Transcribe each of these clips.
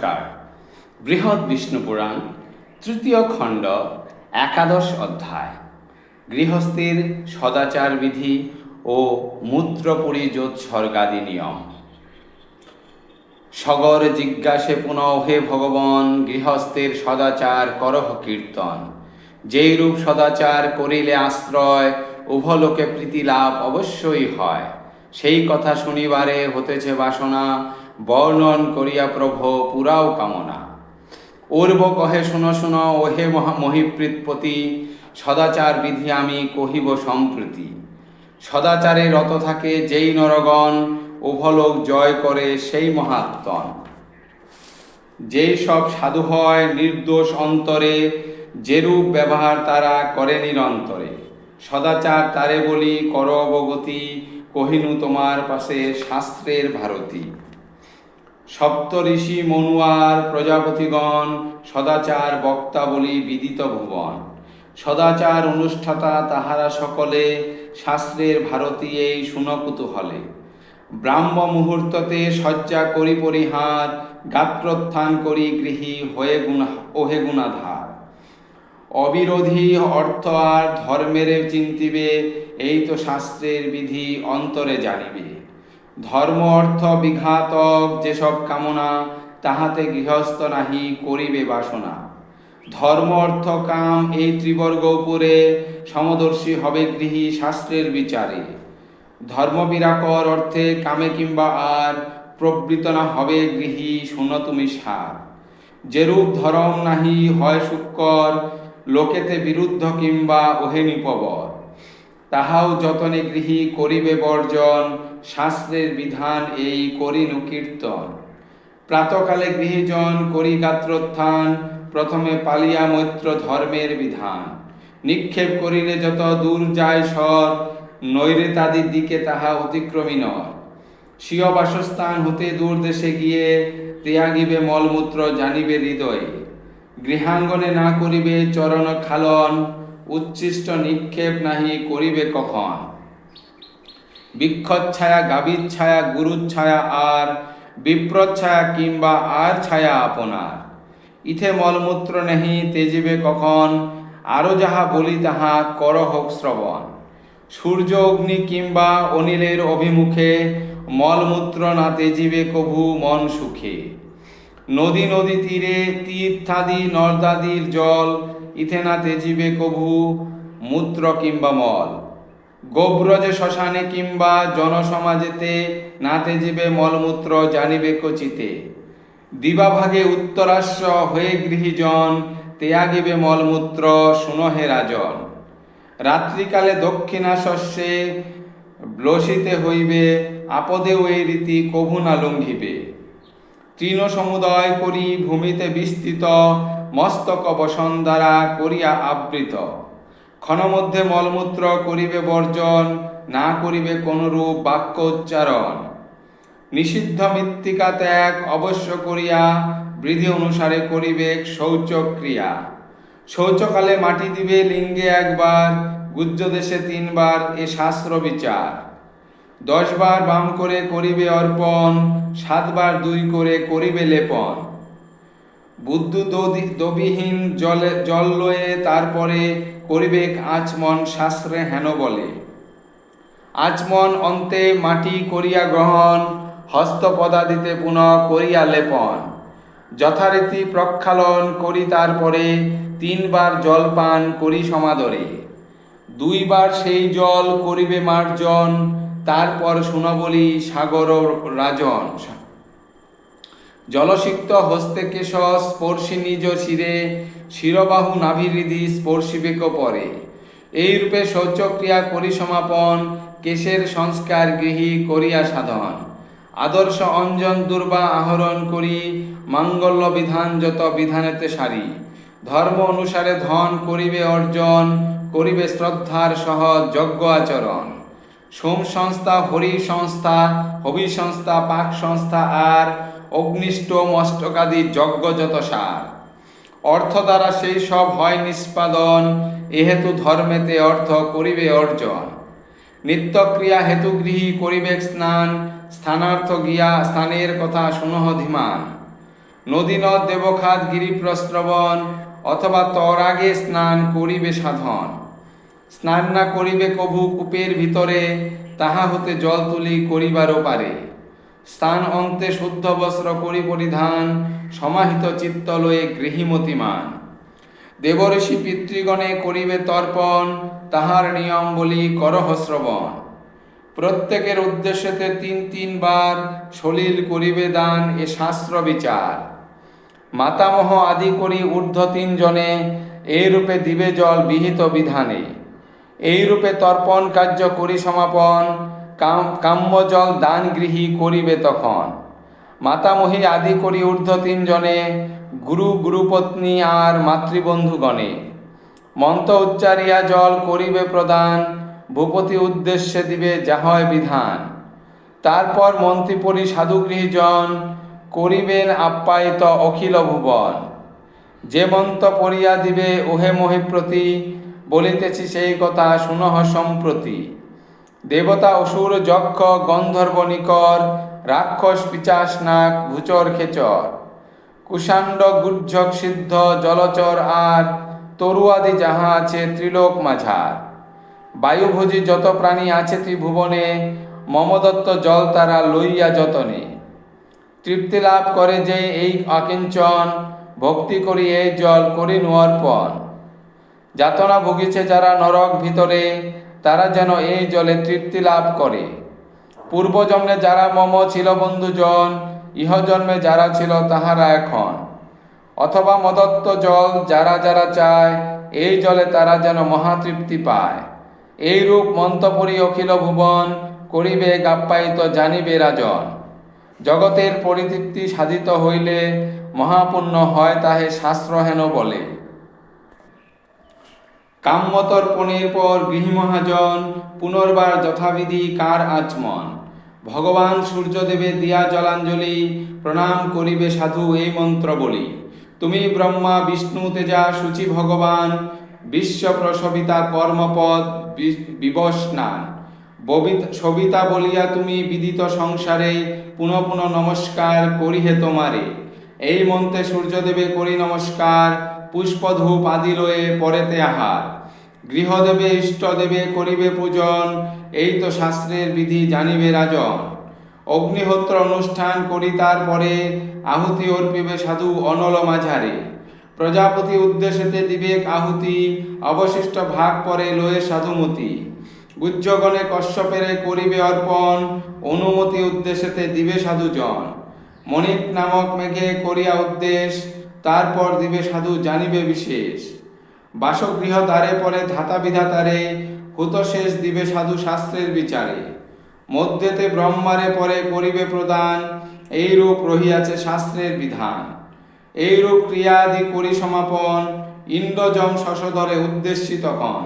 নমস্কার। বৃহৎ বিষ্ণু পুরাণ, তৃতীয় খণ্ড, একাদশ অধ্যায়। গৃহস্থের সদাচার বিধি ও মূত্র পরিযোৎসর্গাদি নিয়ম। সগর জিজ্ঞাসে পুনঃ হে ভগবান, গৃহস্থের সদাচার করহ কীর্তন। যেই রূপ সদাচার করিলে আশ্রয়, উভলোকে প্রীতি লাভ অবশ্যই হয়। সেই কথা শুনিবারে হতেছে বাসনা বর্ণন করিয়া প্রভো, পুরাও কামনা। উর্ব কহে, শুনো শুনো, ওহে মহা মহিপ্রীতপতি, সদাচার বিধি আমি কহিব সম্প্রতি। সদাচারে রত থাকে যেই নরগণ, উভলোক জয় করে সেই মহাত্মন। যেই সব সাধু হয় নির্দোষ অন্তরে, যেরূপ ব্যবহার তারা করে নিরন্তরে। সদাচার তারে বলি কর অবগতি কহিনু তোমার পাশে শাস্ত্রের ভারতী। সপ্ত ঋষি মনুয়ার প্রজাপতিগণ সদাচার বক্তা বলি বিদিত ভুবন। সদাচার অনুষ্ঠাতা তাহারা সকলে শাস্ত্রের ভারতী এই সুনকুতুহলে ব্রাহ্ম মুহূর্ততে শয্যা করি পরিহার, গাত্রোত্থান করি গৃহী হয়ে গুণা, ওহে গুণাধার। অবিরোধী অর্থ আর ধর্মের চিন্তিবে, এই তো শাস্ত্রের বিধি অন্তরে জানিবে। ধর্ম অর্থ বিঘাতক যেসব কামনা, তাহাতে গৃহস্থ নাহি করিবে বাসনা। ধর্ম অর্থ কাম এই ত্রিবর্গ উপরে, সমদর্শী হবে গৃহী শাস্ত্রের বিচারে। ধর্ম বিরাকর অর্থে কামে কিংবা আর প্রবৃত না হবে গৃহী শুনো তুমি সার। যেরূপ ধরম নাহি হয় শুক্কর লোকেতে বিরুদ্ধ কিংবা ওহে নিপবর। তাহাও যতনে গৃহী করিবে বর্জন শাস্ত্রের বিধান এই করিনু কীর্তন। প্রাতকালে গৃহীজন করি গাত্রোত্থান প্রথমে পালিয়া মৈত্র ধর্মের বিধান। নিক্ষেপ করিলে যত দূর যায় সর, নৈরে তাদের দিকে তাহা অতিক্রমী নর। স্বীয় বাসস্থান হতে দূর দেশে গিয়ে ত্যাগিবে মলমূত্র জানিবে হৃদয়ে। গৃহাঙ্গনে না করিবে চরণ খালন, উচ্ছিষ্ট নিক্ষেপ নাহি করিবে কখন। বৃক্ষচ্ছায়া গাভীর ছায়া, গুরুর ছায়া আর বিপ্রচ্ছায়া কিংবা আর ছায়া আপনার। ইথে মলমূত্র নেহি তেজিবে কখন আরও যাহা বলি তাহা কর হোক শ্রবণ। সূর্য অগ্নি কিংবা অনিলের অভিমুখে মলমূত্র না তেজিবে কভু মন সুখে। নদী নদী তীরে তীর্থাদি নর্দাদির জল, ইথে না তেজিবে কভু মূত্র কিংবা মল। গোব্রজে শ্মশানে কিংবা জনসমাজেতে না তেজিবে মলমূত্র জানিবে কচিতে। দিবাভাগে উত্তরাশ্ব হয়ে গৃহীজন, তেয়াগিবে মলমূত্র শুনহে রাজন। রাত্রিকালে দক্ষিণা শস্যে ব্লসিতে হইবে, আপদেও এই রীতি কভু না লঙ্ঘিবে। তৃণ সমুদয় করি, ভূমিতে বিস্তৃত, মস্তক বসন দ্বারা করিয়া আবৃত। ক্ষণমধ্যে মলমূত্র করিবে বর্জন, না করিবে কোনরূপ বাক্য উচ্চারণ। নিষিদ্ধ মৃত্তিকা ত্যাগ অবশ্য করিয়া বৃদ্ধি অনুসারে করিবে শৌচক্রিয়া। শৌচকালে মাটি দিবে লিঙ্গে একবার গুজ্জ দেশে তিনবার এ শাস্ত্র বিচার। দশবার বাম করে করিবে অর্পণ, সাতবার দুই করে করিবে লেপন। বুদ্ধ দবিহীন জলে জল লয়ে তারপরে করিবে আচমন শাস্ত্রে হেন বলে। আচমন অন্তে মাটি করিয়া গ্রহণ, হস্তপদাদিতে পুনঃ করিয়া লেপন। যথারীতি প্রক্ষালন করি তারপরে তিনবার জল পান করি সমাদরে। দুইবার সেই জল করিবে মার্জন, তারপর শুনবলি সাগর রাজন। জলসিক্ত হস্তে কেশ স্পর্শী নিজ শিরে শিরবাহু নাভিহৃদি স্পর্শিবেক পরে। এই রূপে শৌচক্রিয়া করি সমাপন কেশের সংস্কার গৃহী করিয়া সাধন। আদর্শ অঞ্জন দুর্বা আহরণ করি, মাঙ্গল্য বিধান যত বিধানেতে সারি। ধর্ম অনুসারে ধন করিবে অর্জন, করিবে শ্রদ্ধার সহ যজ্ঞ আচরণ। সোম সংস্থা, হরি সংস্থা, হবি সংস্থা, পাক সংস্থা আর অগ্নিষ্ট মস্তকাদি যজ্ঞ যত সার। অর্থ দ্বারা সেই সব হয় নিষ্পাদন, এহেতু ধর্মেতে অর্থ করিবে অর্জন। নিত্যক্রিয়া হেতু গৃহী করিবে স্নান, স্থানার্থ গিয়া স্থানের কথা শুনহ ধীমান। নদী নদ দেবখাত গিরি প্রস্রবণ, অথবা তর আগে স্নান করিবে সাধন। স্নান না করিবে কভু কূপের ভিতরে, তাহা হতে জল তুলি করিবারও পারে। স্থান অন্তে শুদ্ধ বস্ত্র করি পরিধান সমাহিত চিত্তলয়ে গৃহীমতিমান। দেবঋষি পিতৃগণে করিবে তর্পণ, তাহার নিয়ম বলি করহ শ্রবণ। প্রত্যেকের উদ্দেশ্যেতে তিন তিনবার সলিল করিবে দান এ শাস্ত্র বিচার। মাতামহ আদি করি ঊর্ধ্ব তিনজনে এই রূপে দিবে জল বিহিত বিধানে। এই রূপে তর্পণ কার্য করি সমাপন কাম কাম্য জল দান গৃহী করিবে তখন। মাতামহী আদি করি ঊর্ধ্ব তিনজনে, গুরু, গুরুপত্নী আর মাতৃবন্ধুগণে। মন্ত্র উচ্চারিয়া জল করিবে প্রদান, ভূপতি উদ্দেশ্যে দিবে যাহয় বিধান। তারপর মন্ত্রীপরি সাধুগৃহীজন করিবেন আপ্যায়িত অখিল ভুবন। যে মন্ত্র পড়িয়া দিবে, ওহে মহিপ্রতি, বলিতেছি সেই কথা, শুনহ সম্প্রতি। দেবতা অসুর যক্ষ গন্ধর্ব নিকর, রাক্ষস পিচাস নাক ভূচর খেচর। কুষাণ্ড গুজ্জক সিদ্ধ, জলচর আর, তরুয়াদি যাহা আছে ত্রিলোক মাঝার। বায়ুভোজী যত প্রাণী আছে ত্রিভুবনে, মমদত্ত জল তারা লইয়া যতনে। তৃপ্তি লাভ করে যে এই অকিঞ্চন, ভক্তি করি এই জল করি অর্পণ যাতনা ভুগিছে যারা নরক ভিতরে তারা যেন এই জলে তৃপ্তি লাভ করে। পূর্বজন্মে যারা মম ছিল বন্ধুজন, ইহজন্মে যারা ছিল তাহারা এখন। অথবা মদত্ত জল যারা যারা চায়, এই জলে তারা যেন মহাতৃপ্তি পায়। এই রূপ মন্তপরি অখিল ভুবন করিবে গাপ্পায়িত, জানিবে রাজন। জগতের পরিতৃপ্তি সাধিত হইলে মহাপুণ্য হয় তাহে শাস্ত্র হেন বলে। কাম্যতর্পণের পর গৃহমহাজন পুনর্বার যথাবিধি কার আচমন ভগবান সূর্যদেবে দিয়া জলাঞ্জলি, প্রণাম করিবে সাধু এই মন্ত্র বলি তুমি ব্রহ্মা, বিষ্ণু, তেজা, সূচি, ভগবান বিশ্ব প্রসবিতা কর্মপদ বিবস্নান। সবিতা বলিয়া তুমি বিদিত সংসারে পুনঃ পুনঃ নমস্কার করিহে তোমারে। এই মন্ত্রে সূর্যদেবে করি নমস্কার পুষ্পধূপ আদি লয়ে পরেতে আহার। গৃহদেবে, ইষ্টদেবে করিবে পূজন, এই তো শাস্ত্রের বিধি জানিবে রাজন। অগ্নিহোত্র অনুষ্ঠান করি তারপরে আহুতি অর্পিবে সাধু অনল মাঝারে। প্রজাপতি উদ্দেশ্যেতে দিবেক আহুতি, অবশিষ্ট ভাগ পরে লয়ে সাধুমতি। গুজ্জগণে কশ্যপেরে করিবে অর্পণ, অনুমতি উদ্দেশ্যেতে দিবে সাধুজন। মণিক নামক মেঘে করিয়া উদ্দেশ তারপর দিবে সাধু, জানিবে বিশেষ। বাসগৃহ দ্বারে পরে ধাতা বিধাতারে হুতশেষ দিবে সাধু শাস্ত্রের বিচারে। মধ্যেতে ব্রহ্মারে পরে করিবে প্রদান এই রূপ রহিয়াছে শাস্ত্রের বিধান। এই রূপ ক্রিয়াদি করি সমাপন, ইন্দ্রজম শশধরে উদ্দেশ্যি তখন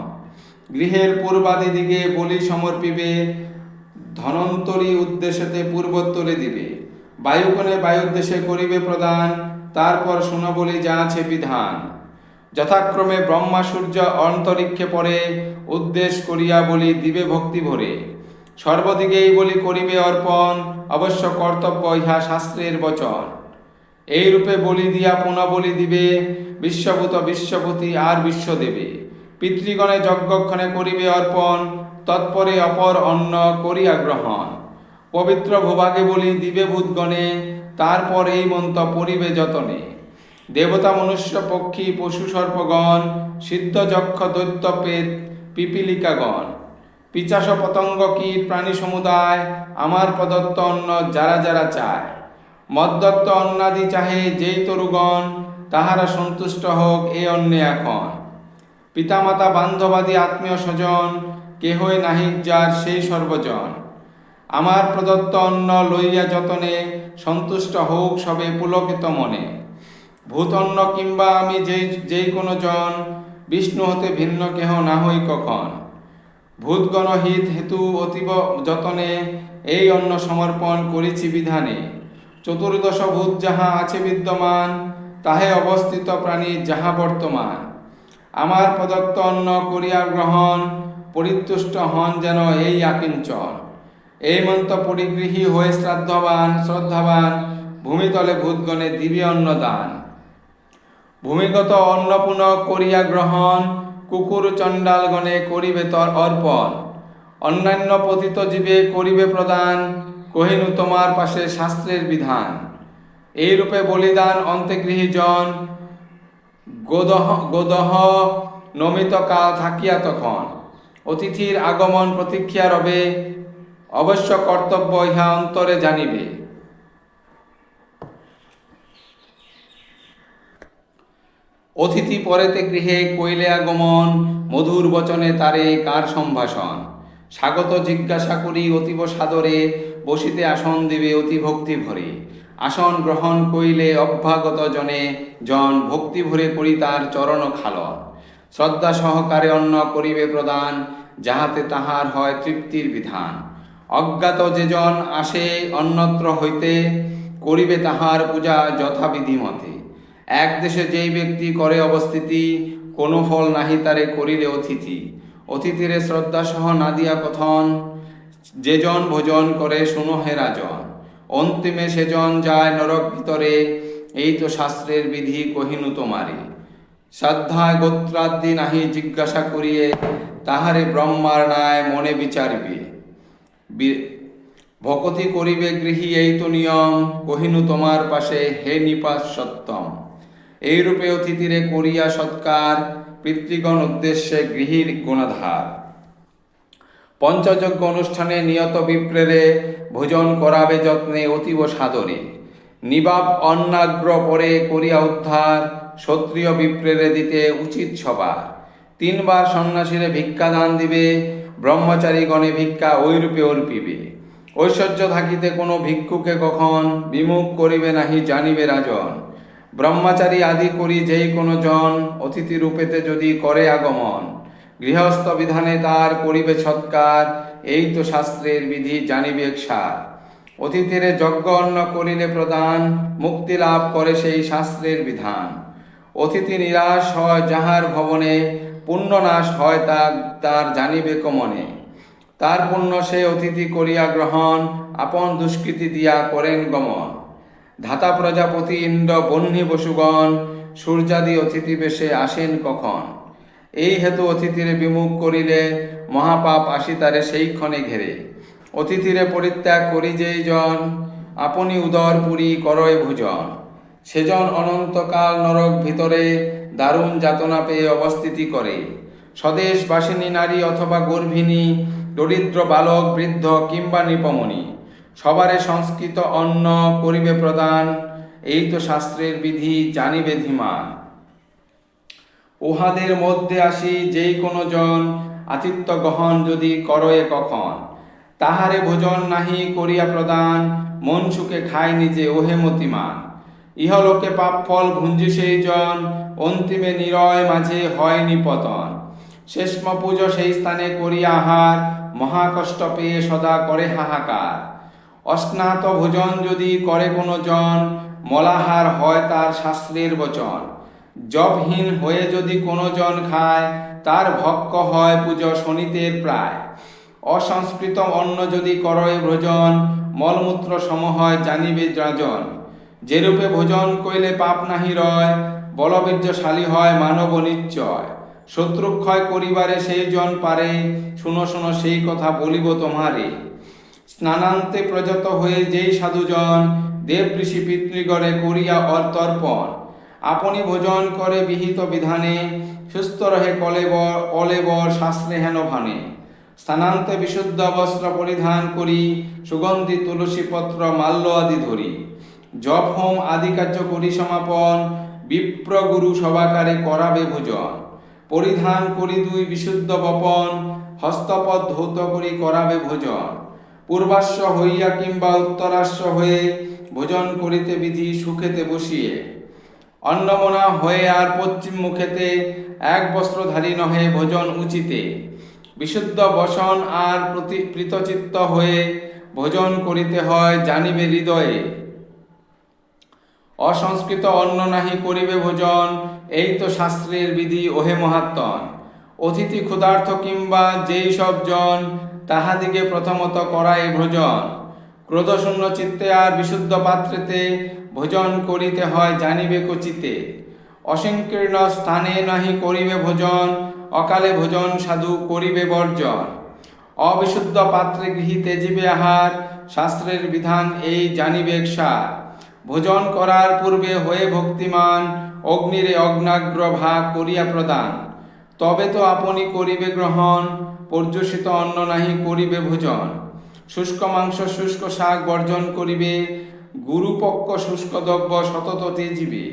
গৃহের পূর্বাদি দিকে বলি সমর্পিবে, ধনন্তরী উদ্দেশ্যতে পূর্বোত্তরে দিবে। বায়ুকোণে বায়ুদ্দেশে করিবে প্রদান তারপর শুনো বলি যা আছে বিধান। যথাক্রমে ব্রহ্মা সূর্য অন্তরিক্ষে পরে উদ্দেশ করিয়া বলি দিবে ভক্তি ভরে। সর্বদিকেই বলি করিবে অর্পণ, অবশ্য কর্তব্য ইহা শাস্ত্রের বচন। এই রূপে বলি দিয়া পুনঃ বলি দিবে, বিশ্বভূত বিশ্বপতি আর বিশ্ব দেবে। পিতৃগণে যজ্ঞক্ষণে করিবে অর্পণ, তৎপরে অপর অন্ন করিয়া গ্রহণ। পবিত্র ভূভাগে বলি দিবে ভূতগণে তারপর এই মন্ত্র পরিবে যতনে। দেবতা মনুষ্য পক্ষী পশু সর্পগণ, সিদ্ধ যক্ষ দৈত্য পেত পিপিলিকাগণ। পিচাস পতঙ্গ কীট প্রাণী সমুদায়, আমার প্রদত্ত অন্ন যারা যারা চায়। মদ্দত্ত অন্নাদি চাহে যেই তরুগণ, তাহারা সন্তুষ্ট হোক এ অন্নে এখন। পিতামাতা বান্ধবাদী আত্মীয় স্বজন, কেহই নাহিক যার সেই সর্বজন। আমার প্রদত্ত অন্ন লইয়া যতনে সন্তুষ্ট হোক সবে পুলকিত মনে। ভূতন্ন কিংবা আমি যে যেই কোনো জন বিষ্ণু হতে ভিন্ন কেহ না হই কখন। ভূতগণ হিত হেতু অতীব যতনে এই অন্ন সমর্পণ করেছি বিধানে। চতুর্দশ ভূত যাহা আছে বিদ্যমান, তাহে অবস্থিত প্রাণী যাহা বর্তমান। আমার প্রদত্ত অন্ন করিয়া গ্রহণ, পরিতুষ্ট হন যেন এই আকিঞ্চন। এই মন্ত্র পরিগৃহী হয়ে শ্রাদ্ধবান, শ্রদ্ধাবান, ভূমিতলে ভূতগণে দিবি অন্ন দান ভূমিগত অন্নপূর্ণ করিয়া গ্রহণ, কুকুর চণ্ডালগণে করিবে তর অর্পণ। অন্যান্য পতিত জীবে করিবে প্রদান, কহিনু তোমার পাশে শাস্ত্রের বিধান। এই রূপে বলিদান অন্ত্যগৃহী জন গোদহ গোদহ নমিত কাল থাকিয়া তখন। অতিথির আগমন প্রতীক্ষা রবে অবশ্য কর্তব্য ইহা অন্তরে জানিবে। অতিথি পরেতে গৃহে কইলে আগমন, মধুর বচনে তারে কার সম্ভাষণ? স্বাগত জিজ্ঞাসা করি অতীব সাদরে, বসিতে আসন দিবে অতি ভক্তি ভরে। আসন গ্রহণ কইলে অভ্যাগত জনে জন ভক্তি ভরে করি তার চরণ খালন। শ্রদ্ধা সহকারে অন্ন করিবে প্রদান, যাহাতে তাহার হয় তৃপ্তির বিধান। অজ্ঞাত যে জন আসে অন্যত্র হইতে করিবে তাহার পূজা যথাবিধি মতে। এক দেশে যেই ব্যক্তি করে অবস্থিতি, কোনো ফল নাহি তারে করিলে অতিথি। অতিথিরে শ্রদ্ধা সহ না দিয়া কথন যেজন ভোজন করে শুনো হে রাজন। অন্তিমে সেজন যায় নরক ভিতরে, এই তো শাস্ত্রের বিধি কহিনু তোমারে। শ্রদ্ধায় গোত্রাদি নাহি জিজ্ঞাসা করিয়ে, তাহারে ব্রহ্মার ন্যায় মনে বিচারিবে। ভকতি করিবে গৃহী এই তো নিয়ম, কহিনু তোমার পাশে, হে নিপাস সত্যম। এইরূপে অতিথিরে করিয়া সৎকার, পিতৃগণ উদ্দেশ্যে গৃহীর গুণাধার। পঞ্চযজ্ঞ অনুষ্ঠানে নিয়ত বিপ্রেরে ভোজন করাবে যত্নে অতীব সাদরে। নিবাব অন্নাগ্র পরে করিয়া উদ্ধার ক্ষত্রিয় বিপ্রেরে দিতে উচিত সবার। তিনবার সন্ন্যাসীরে ভিক্ষা দান দিবে ব্রহ্মচারী গণে ভিক্ষা ওইরূপে অর্পিবে। ঐশ্বর্য থাকিতে কোনো ভিক্ষুকে কখন বিমুখ করিবে নাহি জানিবে রাজন। ব্রহ্মচারী আদি করি যেই কোনো জন অতিথি রূপেতে যদি করে আগমন, গৃহস্থ বিধানে তার করিবে সৎকার, এই তো শাস্ত্রের বিধি জানিবে সার। অতিথিরে যজ্ঞ অন্ন করিলে প্রদান, মুক্তি লাভ করে সেই শাস্ত্রের বিধান। অতিথি নিরাশ হয় যাহার ভবনে পুণ্যনাশ হয় তা, তার জানিবে কমনে। তার পুণ্য সে অতিথি করিয়া গ্রহণ, আপন দুষ্কৃতি দিয়া করেন গমন। ধাতা প্রজাপতি ইন্দ্র বহ্নি বসুগণ, সূর্যাদি অতিথি বেশে আসেন কখন? এই হেতু অতিথিরে বিমুখ করিলে মহাপাপ আসি তারে সেই ক্ষণে ঘেরে। অতিথিরে পরিত্যাগ করি যেই জন, আপনি উদর পুরী করয় ভোজন। সেজন অনন্তকাল নরক ভিতরে দারুণ যাতনা পেয়ে অবস্থিতি করে। স্বদেশবাসিনী নারী অথবা গর্ভিণী, দরিদ্র বালক, বৃদ্ধ কিংবা নিপমণি, সবারে সংস্কৃত অন্ন করিবে প্রদান, এই তো শাস্ত্রের বিধি জানিবে ধীমান। উহাদের মধ্যে আসি যেই কোনো জন আতিথ্য গ্রহণ যদি করয়ে কখন, তাহারে ভোজন নাহি করিয়া প্রদান, মন সুখে খায় নিজে, ওহে মতিমান। ইহলোকে পাপ ফল ভুঞ্জি সেই জন, অন্তিমে নিরয় মাঝে হয় নিপতন। শেষম পুজো সেই স্থানে করিয়া আহার, মহাকষ্ট পেয়ে সদা করে হাহাকার। অস্নাত ভোজন যদি করে কোনো জন, মলাহার হয় তার শাস্ত্রের বচন। জবহীন হয়ে যদি কোনো জন খায়, তার ভক্ষ হয় পুজো শনিতের প্রায়। অসংস্কৃত অন্ন যদি করয় ভোজন মলমূত্র সম হয় জানিবে রাজন যেরূপে ভোজন কইলে পাপ নাহি রয়, বলবীর্যশালী হয় মানব নিশ্চয়। শত্রুক্ষয় করিবারে সেই জন পারে, শুনো শুনো, সেই কথা বলিব তোমারে। স্নানান্তে প্রযত হয়ে যেই সাধুজন, দেব ঋষি পিতৃগণে করিয়া অর্তর্পণ আপনি ভোজন করে বিহিত বিধানে, সুস্থ রহে কলেবর, অলেবর শাস্ত্রে হেন ভানে। স্থানান্তে বিশুদ্ধ বস্ত্র পরিধান করি, সুগন্ধি তুলসী পত্র মাল্য আদি ধরি। জপ হোম আদি কার্য করি সমাপন বিপ্র গুরু সবাকারে করাবে ভোজন। পরিধান করি দুই বিশুদ্ধ বপন হস্তপদ ধৌত করি করাবে ভোজন। পূর্বাশ্ব হইয়া কিংবা উত্তরাশ্ব হয়ে ভোজন করিতে বিধি সুখেতে বসিয়ে। অন্নমনা হয়ে আর পশ্চিম মুখেতে এক বস্ত্রধারী নহে ভোজন উচিতে। বিশুদ্ধ বসন আর প্রতি প্রীতচিত্ত হয়ে ভোজন করিতে হয় জানিবে হৃদয়ে। অসংস্কৃত অন্ন নাহি করিবে ভোজন, এই তো শাস্ত্রের বিধি, ওহে মহাত্মন। অতিথি ক্ষুধার্থ কিংবা যেই সব জন তাহাদিকে প্রথমত করায় ভোজন। ক্রোধশূন্য চিত্তে আর বিশুদ্ধ পাত্রেতে ভোজন করিতে হয় জানিবে কচিতে। অসংকীর্ণ স্থানে নাহি করিবে ভোজন, অকালে ভোজন সাধু করিবে বর্জন। অবিশুদ্ধ পাত্রে গৃহীতে জীবে আহার, শাস্ত্রের বিধান এই জানিবে সার। ভোজন করার পূর্বে হয়ে ভক্তিমান, অগ্নিরে অগ্নাগ্র ভাগ করিয়া প্রদান। তবে তো আপনি করিবে গ্রহণ, পর্যুষিত অন্ন নাহি করিবে ভোজন। শুষ্ক মাংস, শুষ্ক শাক বর্জন করিবে, গুরুপক্ষ শুষ্ক দ্রব্য সতত তেজিবে।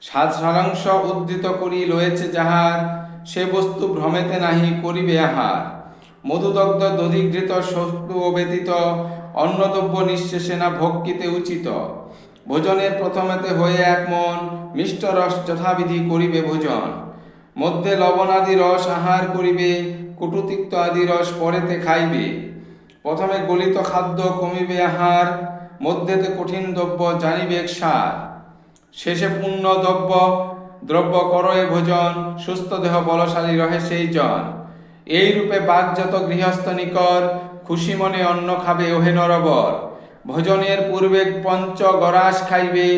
সাত সারাংশ উদ্ধৃত করি লয়েছে যাহার, সে বস্তু ভ্রমেতে নাহি করিবে আহার। মধুদগ্ধ দধিঘৃত শত্রু ব্যতীত, অন্নদ্রব্য নিঃশেষে না ভক্ষিতে উচিত। ভোজনের প্রথমেতে হয়ে এক মন মিষ্ট রস যথাবিধি করিবে ভোজন। মধ্যে লবণাদি রস আহার করিবে, কুটুতিক্ত আদি রস পরেতে খাইবে। প্রথমে গলিত খাদ্য কমিবে আহার, মধ্যেতে কঠিন দ্রব্য জানিবে সার শেষে পূর্ণ দ্রব্য দ্রব্য করয়ে ভোজন, সুস্থ দেহ বলশালী রহে সেই জন। এই রূপে বাঘ যত গৃহস্থ নিকর খুশি মনে অন্ন খাবে ওহে নরবর। ভোজনের পূর্বে পঞ্চ গরাস খাইবে,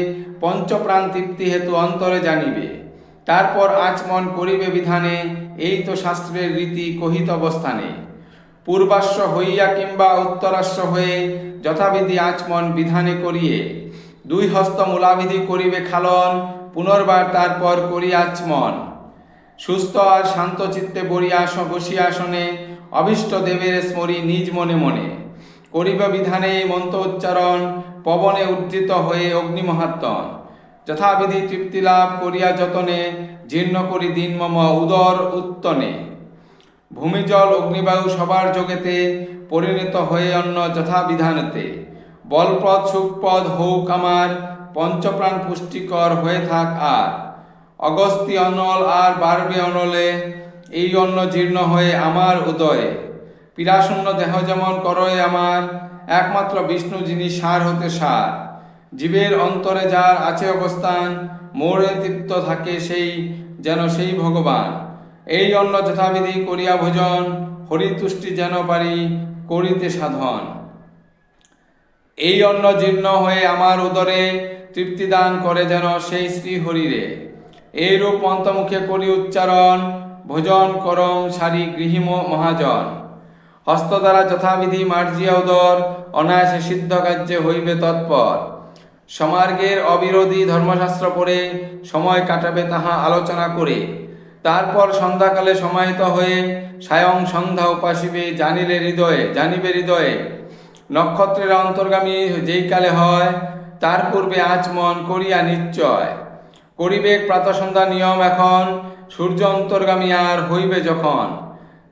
পঞ্চপ্রাণ তৃপ্তি হেতু অন্তরে জানিবে। তারপর আচমন করিবে বিধানে, এই তো শাস্ত্রের রীতি কহিত অবস্থানে। পূর্বাশ্ব হইয়া কিংবা উত্তরাশ্ব হয়ে যথাবিধি আচমন বিধানে করিয়ে, দুই হস্ত মূলাবিধি করিবে খালন, পুনর্বার তারপর করি আচমন। সুস্থ আর শান্ত চিত্তে বরিয়াস বসিয়াসনে অভীষ্ট দেবের স্মরি নিজ মনে মনে। করিব বিধানে মন্ত্র উচ্চারণ পবনে উদ্ধৃত হয়ে অগ্নিমহাত্তন যথাবিধি তৃপ্তি লাভ করিয়া যতনে, জীর্ণ করি দিন মম উদর উত্তনে। ভূমিজল অগ্নিবায়ু সবার যোগেতে পরিণত হয়ে অন্য যথাবিধানেতে। বলপদ সুখপদ হৌক আমার, পঞ্চপ্রাণ পুষ্টিকর হয়ে থাক আর। অগস্তি অনল আর বাড়বে অনলে, এই অন্ন জীর্ণ হয়ে আমার উদয়ে। পীড়াশূন্য দেহ যেমন করয় আমার, একমাত্র বিষ্ণু যিনি সার হতে সার। জীবের অন্তরে যার আছে অবস্থান মোড়ে তৃপ্ত থাকে সেই যেন সেই ভগবান। এই অন্ন যথাবিধি করিয়া ভোজন, হরিতুষ্টি যেন পারি করিতে সাধন। এই অন্ন জীর্ণ হয়ে আমার উদরে তৃপ্তিদান করে যেন সেই শ্রী হরিরে। এইরূপ অন্তমুখে করি উচ্চারণ, ভোজন করম সারি গৃহিম মহাজন। হস্ত দ্বারা যথাবিধি মার্জিয়া উদর, অনায়াসে সিদ্ধ কার্যে হইবে তৎপর। সমার্গের অবিরোধী ধর্মশাস্ত্র পড়ে সময় কাটাবে তাহা আলোচনা করে। তারপর সন্ধ্যাকালে সমাহিত হয়ে সায়ং সন্ধ্যা উপাসিবে জানিলে হৃদয়ে, জানিবে হৃদয়ে। নক্ষত্রের অন্তর্গামী যেই কালে হয়, তার পূর্বে আচমন করিয়া নিশ্চয়। করিবে প্রাতঃসন্ধ্যা নিয়ম এখন, সূর্য অন্তর্গামী আর হইবে যখন।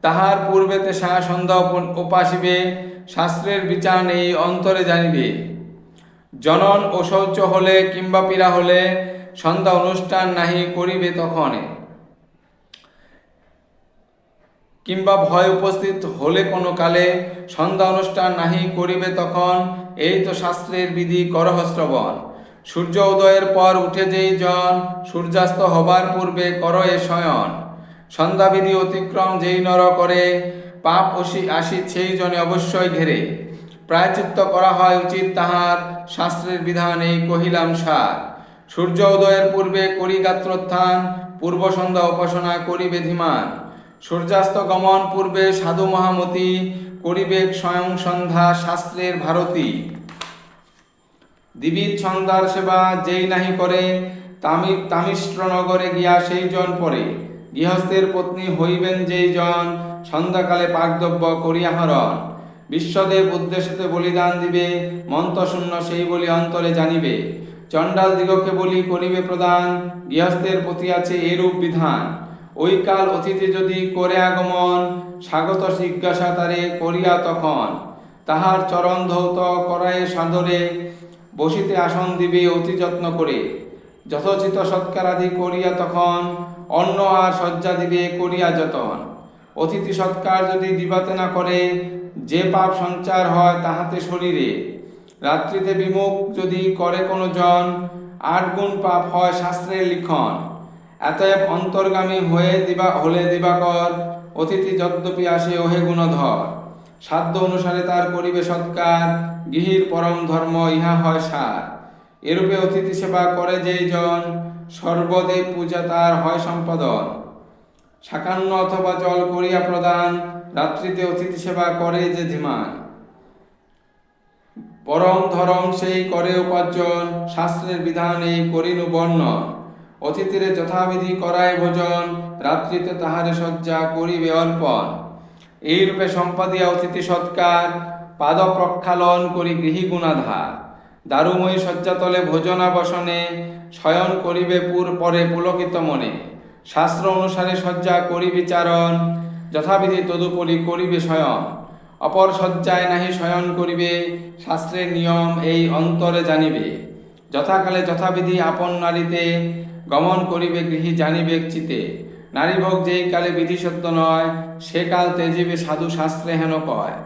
তাহার পূর্বেতে সা সন্ধ্যা উপ- উপাসিবে, শাস্ত্রের বিচার এই অন্তরে জানিবে। জনন ও শৌচ হলে কিংবা পীড়া হলে সন্ধ্যা অনুষ্ঠান নাহি করিবে তখনে। কিংবা ভয় উপস্থিত হলে কোনো কালে সন্ধ্যা অনুষ্ঠান নাহি করিবে তখন এই তো শাস্ত্রের বিধি করহ শ্রবণ। সূর্য উদয়ের পর উঠে যেই জন সূর্যাস্ত হবার পূর্বে কর এ শয়ন। সন্ধ্যাবিধি অতিক্রম যেই নর করে, পাপ অসি আসি সেই জনে অবশ্যই ঘেরে। প্রায়চিত্ত করা হয় উচিত তাহার শাস্ত্রের বিধান, এই কহিলাম সার। সূর্য উদয়ের পূর্বে করি গাত্রোত্থান, পূর্ব সন্ধ্যা উপাসনা করিবে ধীমান সূর্যাস্ত গমন পূর্বে সাধু মহামতি করিবে স্বয়ং সন্ধ্যা শাস্ত্রের ভারতী। দিবির সন্ধ্যার সেবা যেই নাহি করে, তামি তামিষ্ট্রনগরে গিয়া সেই জন পরে। গৃহস্থের পত্নী হইবেন যেই জন সন্ধ্যাকালে পাকদ্রব্য করিয়া হরণ। বিশ্বদেব উদ্দেশ্যতে বলিদান দিবে, মন্ত্রশূন্য সেই বলি অন্তরে জানিবে। চণ্ডাল দিগকে বলি করিবে প্রদান, গৃহস্থের প্রতি আছে এরূপ বিধান। ওই কাল অতিথি যদি করে আগমন, স্বাগত জিজ্ঞাসা তারে করিয়া তখন। তাহার চরণ ধৌত করায় সাদরে, বসিতে আসন দিবে অতি যত্ন করে। যথোচিত সৎকার আদি করিয়া তখন অন্ন আর শয্যা দিবে করিয়া যতন। অতিথি সৎকার যদি দিবাতে না করে, যে পাপ সঞ্চার হয় তাহাতে শরীরে। রাত্রিতে বিমুখ যদি করে কোনো জন, আট গুণ পাপ হয় শাস্ত্রের লিখন। এতএব অন্তর্গামী হয়ে দিবা, হলে দিবাকর, অতিথি যদ্যপি আসে ওহে গুণধর। সাধ্য অনুসারে তার করিবে সৎকার, গৃহীর পরম ধর্ম ইহা হয় সার। এরূপে অতিথি সেবা করে যেই জন সর্বদেব পূজা তার হয় সম্পাদন। শাকান্ন অথবা জল করিয়া প্রদান, রাত্রিতে অতিথি সেবা করে যে ধীমান। পরম ধরম সেই করে উপার্জন, শাস্ত্রের বিধান এই করিনু বর্ণন। অতিথিরে যথাবিধি করায় ভোজন, রাত্রিতে তাহারে শয্যা করিবে অর্পণ। এইরূপে সম্পাদিয়া অতিথি সৎকার পাদ প্রক্ষালন করি গৃহী গুণাধার। দারুময়ী শয্যাতলে ভোজনা বসনে শয়ন করিবে পুর পরে পুলকিত মনে। শাস্ত্র অনুসারে শয্যা করি বিচারণ, যথাবিধি তদুপরি করিবে শয়ন। অপর শয্যায় নাহি শয়ন করিবে, শাস্ত্রের নিয়ম এই অন্তরে জানিবে। যথাকালে যথাবিধি আপন নারীতে গমন করিবে গৃহী জানিবে চিতে। নারীভোগ যেই কালে বিধি সত্য নয়, সে কাল তেজিবে সাধু শাস্ত্রে হেন কয়।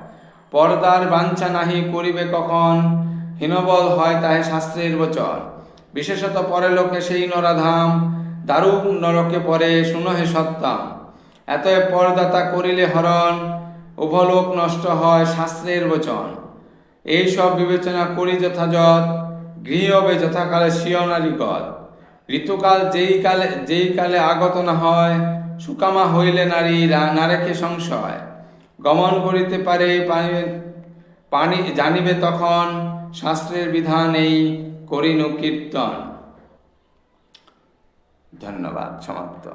পর্দার বাঞ্ছা নাহি করিবে কখন হীনবল হয় তাহে শাস্ত্রের বচন বিশেষত পরে লোকে সেই নরাধাম, দারুণ নরকে পরে শুনহে সত্যাম। এতএব পরদাতা করিলে হরণ, উভলোক নষ্ট হয় শাস্ত্রের বচন। এই সব বিবেচনা করি যথাযথ গৃহবে যথাকালে স্বীয় নারীগত ঋতুকাল যেই কালে যেই কালে আগত না হয়, সুকামা হইলে নারী নারেকে সংশয়। গমন করিতে পারে পানি জানিবে তখন শাস্ত্রের বিধান এই করিনু কীর্তন। ধন্যবাদ সমাপ্ত।